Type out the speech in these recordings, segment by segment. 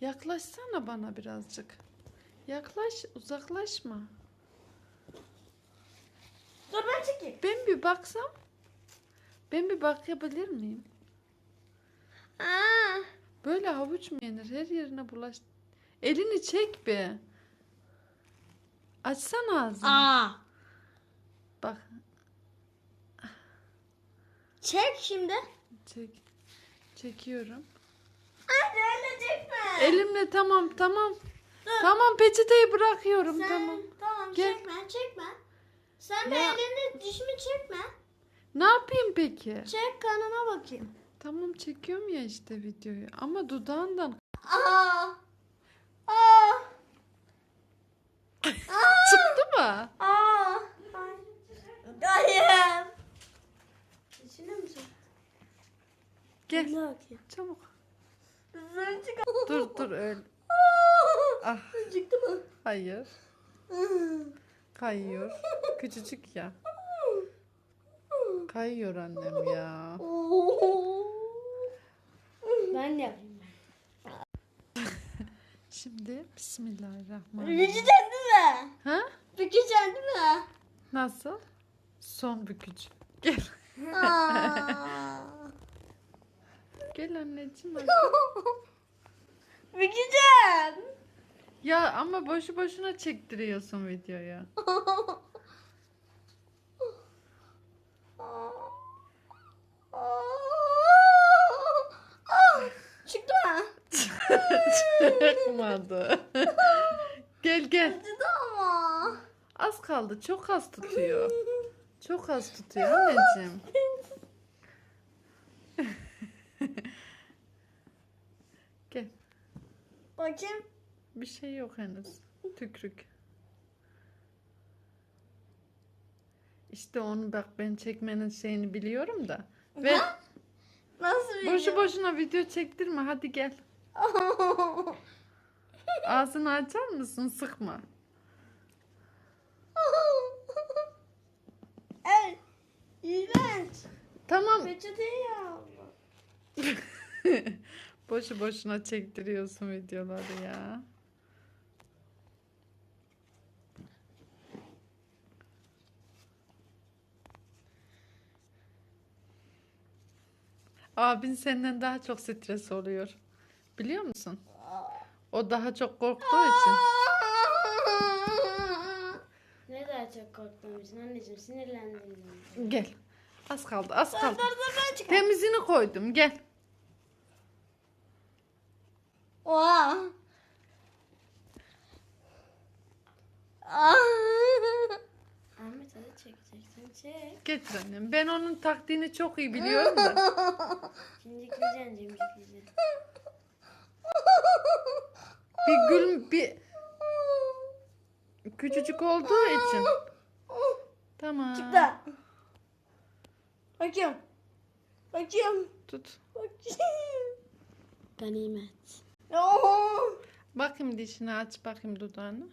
Yaklaşsana bana birazcık. Yaklaş, uzaklaşma. Dur ben çekeyim. Ben bir baksam. Ben bir bakabilir miyim? Aa. Böyle havuç mu yenir? Her yerine bulaş. Elini çek be. Açsana ağzını. Aa. Bak Çek şimdi. çek. Çekiyorum. Öyle çekme. Elimle tamam tamam. Dur. Tamam peçeteyi bırakıyorum Sen, tamam. Tamam Gel. çekme çekme. Sen de Ya. elini dişimi çekme. Ne yapayım peki? Çek kanına bakayım. Tamam çekiyorum ya işte videoyu. Ama dudağından Aa. Aa. çıktı mı? Aa. Hayır. İçine mi çek? Gel çabuk. Çık. Dur dur öyle. Ah Çıktı mı? hayır. Kayıyor. Küçücük ya. Kayıyor annem ya. Ben de yapayım. Şimdi Bismillahirrahmanirrahim. Bükeceksin değil mi? Ha? Bükeceksin değil mi? Nasıl? Son bükücü. Gel. Gel anneciğim. hadi. Bükeceksin. Ya ama boşu boşuna çektiriyorsun videoyu. Çıktı mı? Çıkmadı. gel gel. Acıdı ama. Az kaldı. Çok az tutuyor. Çok az tutuyor anneciğim. Gel. Bakayım. Bir şey yok henüz. Tükrük. İşte onu bak ben çekmenin şeyini biliyorum da. Ve Nasıl boşu boşuna video çektirme. Hadi gel. Ağzını açar mısın? Sıkma. Evet. İğrenç. Tamam. Peçeteyi ya. Boşu boşuna çektiriyorsun videoları ya. Abin senden daha çok stres oluyor. Biliyor musun? O daha çok korktuğu için. Ne daha çok korktuğum için anneciğim sinirlendim. Gel. Az kaldı, az kaldı. Temizini koydum. Gel. Oha. Ah. Ahmet hadi çekeceksin çek. Getir annem. Ben onun taktiğini çok iyi biliyorum da. Cimcikleyeceksin cimcikleyeceksin. Bir gül bir küçücük olduğu için. Tamam. Çıktı. Bakayım. Bakayım. Tut. Bakayım. Ganimet. Bakayım dişini aç bakayım dudağını.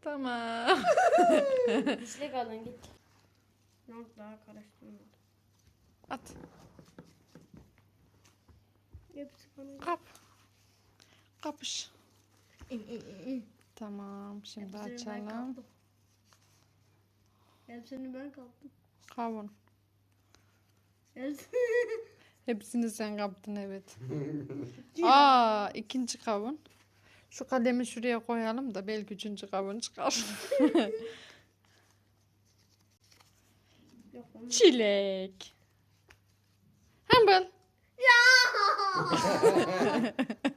Tamam. Dişli kalın git. Ne oldu daha karıştırmadım. At. Hepsi bana. Kap. Kapış. Tamam. Şimdi açalım. Hepsini ben kaptım. Kavun. Hepsini. Hepsini sen kaptın evet. Aa ikinci kavun. Şu kalemi şuraya koyalım da belki üçüncü kavun çıkar. Çilek. Humble. Ya.